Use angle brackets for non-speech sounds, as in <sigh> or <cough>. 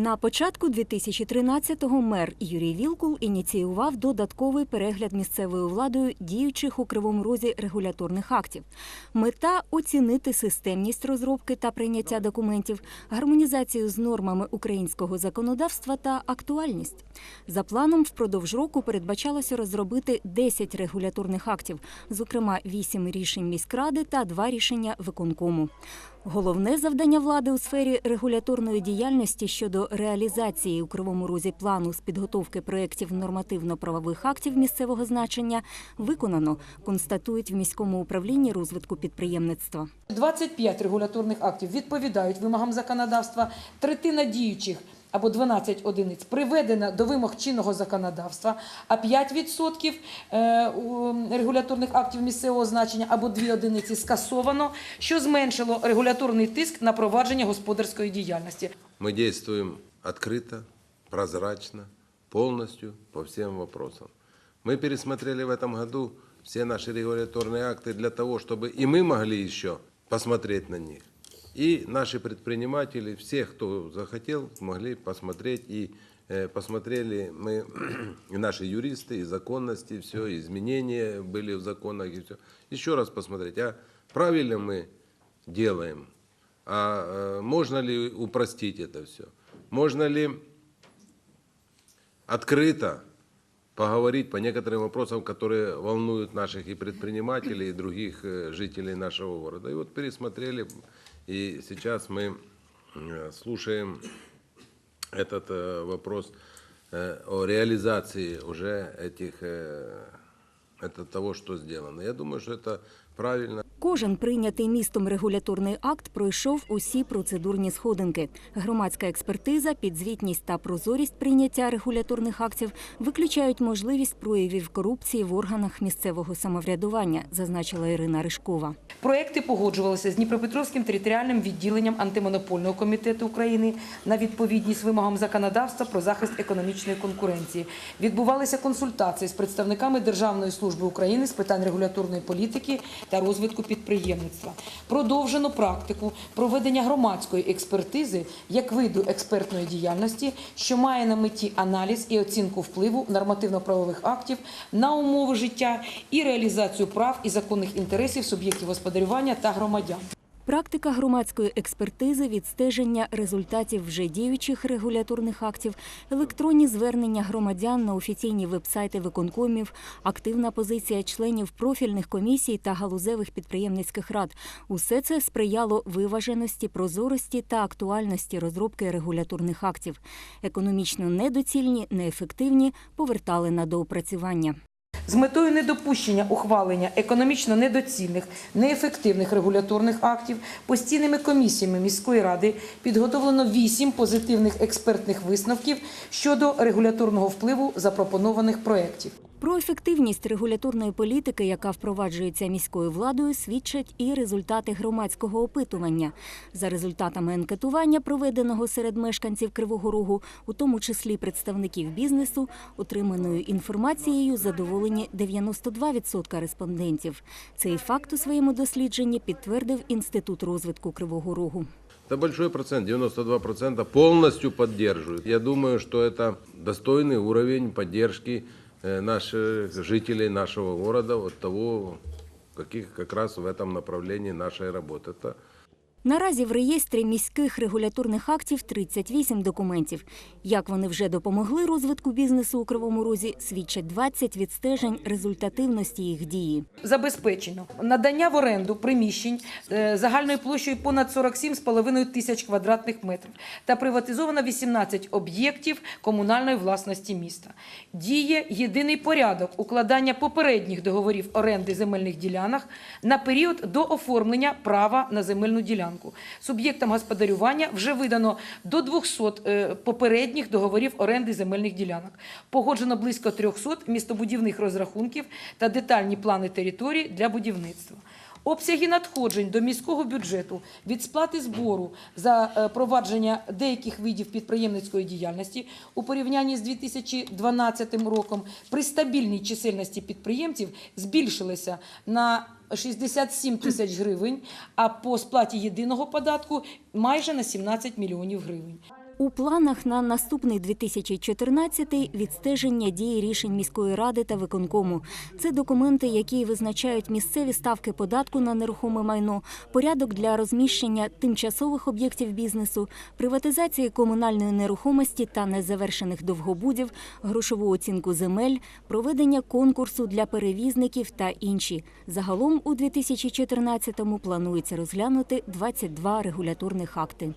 На початку 2013-го мер Юрій Вілкул ініціював додатковий перегляд місцевою владою діючих у Кривому Розі регуляторних актів. Мета оцінити системність розробки та прийняття документів, гармонізацію з нормами українського законодавства та актуальність. За планом, впродовж року передбачалося розробити 10 регуляторних актів, зокрема 8 рішень міськради та 2 рішення виконкому. Головне завдання влади у сфері регуляторної діяльності щодо реалізації у Кривому Розі плану з підготовки проєктів нормативно-правових актів місцевого значення виконано, констатують в міському управлінні розвитку підприємництва. 25 регуляторних актів відповідають вимогам законодавства, третина діючих або 12 одиниць приведена до вимог чинного законодавства, а 5% е, у регуляторних актів місцевого значення або 2 одиниці скасовано, що зменшило регуляторний тиск на провадження господарської діяльності. Мы действуем открыто, прозрачно, полностью по всем вопросам. Мы пересмотрели в этом году все наши регуляторные акты для того, чтобы и мы могли еще посмотреть на них. И наши предприниматели, все, кто захотел, могли посмотреть. И э, посмотрели мы, <clears throat> и наши юристы, и законности, все, изменения были в законах, и все. Еще раз посмотреть, а правильно мы делаем, а э, можно ли упростить это все? Можно ли открыто поговорить по некоторым вопросам, которые волнуют наших и предпринимателей, и других э, жителей нашего города. И вот пересмотрели, и сейчас мы э, слушаем этот э, вопрос э, о реализации уже этих, э, это того, что сделано. Я думаю, что это правильно. Кожен прийнятий містом регуляторний акт пройшов усі процедурні сходинки. Громадська експертиза, підзвітність та прозорість прийняття регуляторних актів виключають можливість проявів корупції в органах місцевого самоврядування, зазначила Ірина Ришкова. Проекти погоджувалися з Дніпропетровським територіальним відділенням антимонопольного комітету України на відповідність вимогам законодавства про захист економічної конкуренції. Відбувалися консультації з представниками Державної служби України з питань регуляторної політики та розвитку підприємництва. Продовжено практику проведення громадської експертизи як виду експертної діяльності, що має на меті аналіз і оцінку впливу нормативно-правових актів на умови життя і реалізацію прав і законних інтересів суб'єктів господарювання та громадян. Практика громадської експертизи, відстеження результатів вже діючих регуляторних актів, електронні звернення громадян на офіційні вебсайти виконкомів, активна позиція членів профільних комісій та галузевих підприємницьких рад – усе це сприяло виваженості, прозорості та актуальності розробки регуляторних актів. Економічно недоцільні, неефективні повертали на доопрацювання. З метою недопущення ухвалення економічно недоцільних, неефективних регуляторних актів постійними комісіями міської ради підготовлено вісім позитивних експертних висновків щодо регуляторного впливу запропонованих проєктів. Про ефективність регуляторної політики, яка впроваджується міською владою, свідчать і результати громадського опитування. За результатами анкетування, проведеного серед мешканців Кривого Рогу, у тому числі представників бізнесу, отриманою інформацією задоволені 92% респондентів. Цей факт у своєму дослідженні підтвердив Інститут розвитку Кривого Рогу. Это большой процент, 92% полностью поддерживают. Я думаю, что это достойный уровень поддержки э, наших жителей нашего города от того, каких как раз в этом направлении нашей работы. Это Наразі в реєстрі міських регуляторних актів 38 документів. Як вони вже допомогли розвитку бізнесу у Кривому Розі, свідчать 20 відстежень результативності їх дії. Забезпечено надання в оренду приміщень е, загальною площею понад 47,5 тисяч квадратних метрів та приватизовано 18 об'єктів комунальної власності міста. Діє єдиний порядок укладання попередніх договорів оренди земельних ділянок на період до оформлення права на земельну ділянку. Суб'єктам господарювання вже видано до 200 е, попередніх договорів оренди земельних ділянок. Погоджено близько 300 містобудівних розрахунків та детальні плани територій для будівництва. Обсяги надходжень до міського бюджету від сплати збору за е, провадження деяких видів підприємницької діяльності у порівнянні з 2012 роком при стабільній чисельності підприємців збільшилися на 67 тисяч гривень, а по сплаті єдиного податку майже на 17 мільйонів гривень. У планах на наступний 2014 відстеження дії рішень міської ради та виконкому. Це документи, які визначають місцеві ставки податку на нерухоме майно, порядок для розміщення тимчасових об'єктів бізнесу, приватизації комунальної нерухомості та незавершених довгобудів, грошову оцінку земель, проведення конкурсу для перевізників та інші. Загалом у 2014-му планується розглянути 22 регуляторних акти.